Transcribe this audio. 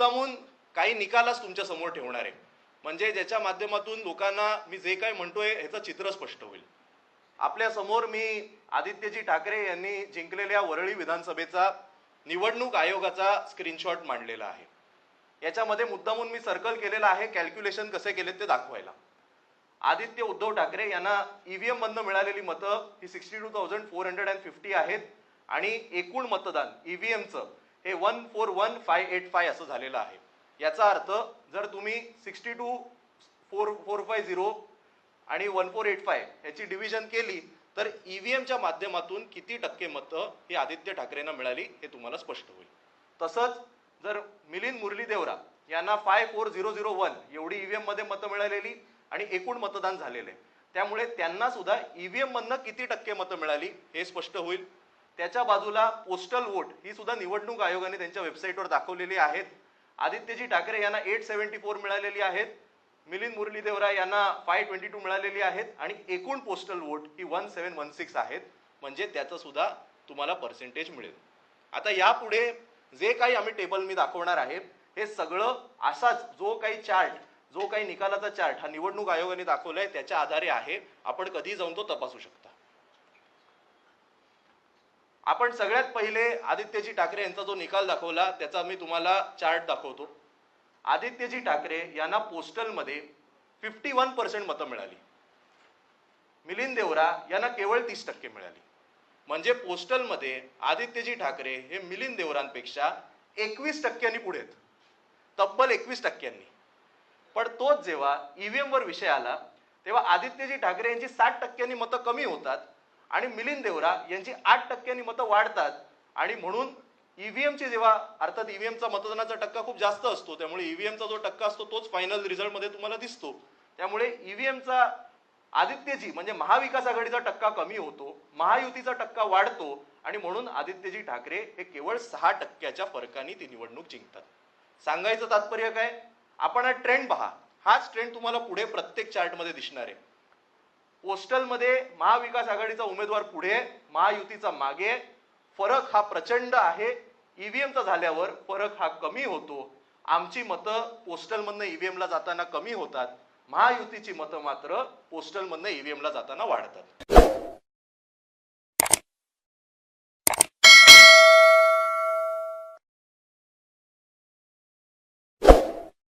मुद्दामून काही निकालच तुमच्यासमोर ठेवणार आहे. म्हणजे ज्याच्या माध्यमातून लोकांना मी जे काय म्हणतोय ह्याचं चित्र स्पष्ट होईल. आपल्यासमोर मी आदित्यजी ठाकरे यांनी जिंकलेल्या वरळी विधानसभेचा निवडणूक आयोगाचा स्क्रीनशॉट मांडलेला आहे. याच्यामध्ये मुद्दामून मी सर्कल केलेला आहे कॅल्क्युलेशन कसे केले ते दाखवायला. आदित्य उद्धव ठाकरे यांना ईव्हीएम मधनं मिळालेली मतं ही sixty two thousand four hundred and fifty आहेत आणि एकूण मतदान ईव्हीएमचं हे one four one five eight five असं झालेलं आहे. याचा अर्थ जर तुम्ही sixty two four four five zero आणि वन फोर एट फाय याची डिव्हिजन केली तर ई व्ही एमच्या माध्यमातून किती टक्के मतं ही आदित्य ठाकरेंना मिळाली हे तुम्हाला स्पष्ट होईल. तसंच जर मिलिंद मुरली देवरा यांना five four zero zero one एवढी ई व्ही एममध्ये मतं मिळालेली आणि एकूण मतदान झालेले त्यामुळे त्यांना सुद्धा व्ही एममधनं किती टक्के मतं मिळाली हे स्पष्ट होईल. त्याच्या बाजूला पोस्टल वोट ही सुद्धा निवडणूक आयोगाने त्यांच्या वेबसाईटवर दाखवलेली आहेत. आदित्यजी ठाकरे यांना एट सेव्हन्टी फोर मिळालेली आहेत. मिलिंद मुरलीदेवरा यांना फाय ट्वेंटी टू मिळालेली आहेत. आणि एकूण पोस्टल वोट ही वन सेवन वन सिक्स आहेत. म्हणजे त्याचं सुद्धा तुम्हाला पर्सेंटेज मिळेल. आता यापुढे जे काही आम्ही टेबल मी दाखवणार आहे हे सगळं असाच जो काही चार्ट जो काही निकालाचा चार्ट हा निवडणूक आयोगाने दाखवलाय त्याच्या आधारे आहे. आपण कधी जाऊन तो तपासू शकता. आपण सगळ्यात पहिले आदित्यजी ठाकरे यांचा जो निकाल दाखवला त्याचा मी तुम्हाला चार्ट दाखवतो. आदित्यजी ठाकरे यांना पोस्टलमध्ये फिफ्टी वन पर्सेंट मतं मिळाली. मिलिंद देवरा यांना केवळ तीस टक्के मिळाली. म्हणजे पोस्टलमध्ये आदित्यजी ठाकरे हे मिलिंद देवरांपेक्षा एकवीस टक्क्यांनी पुढे आहेत. तब्बल एकवीस टक्क्यांनी पण तोच जेव्हा ईव्हीएम वर विषय आला तेव्हा आदित्यजी ठाकरे यांची साठ टक्क्यांनी मतं कमी होतात आणि मिलिंद देवरा यांची आठ टक्क्यांनी मतं वाढतात. आणि म्हणून ईव्हीएमची जेव्हा अर्थात ईव्हीएमचा मतदानाचा टक्का खूप जास्त असतो त्यामुळे ईव्हीएमचा जो टक्का असतो तोच फायनल रिझल्टमध्ये तुम्हाला दिसतो. त्यामुळे ईव्हीएमचा आदित्यजी म्हणजे महाविकास आघाडीचा टक्का कमी होतो महायुतीचा टक्का वाढतो आणि म्हणून आदित्यजी ठाकरे हे केवळ सहा टक्क्याच्या फरकाने ती निवडणूक जिंकतात. सांगायचं तात्पर्य काय? आपण हा ट्रेंड पहा. हाच ट्रेंड तुम्हाला पुढे प्रत्येक चार्टमध्ये दिसणार आहे. पोस्टलमध्ये महाविकास आघाडीचा उमेदवार पुढे महायुतीचा मागे. फरक हा प्रचंड आहे. ईव्हीएमचा झाल्यावर फरक हा कमी होतो. आमची मतं पोस्टलमधनं ईव्हीएमला जाताना कमी होतात. महायुतीची मतं मात्र पोस्टलमधनं ईव्हीएमला जाताना वाढतात.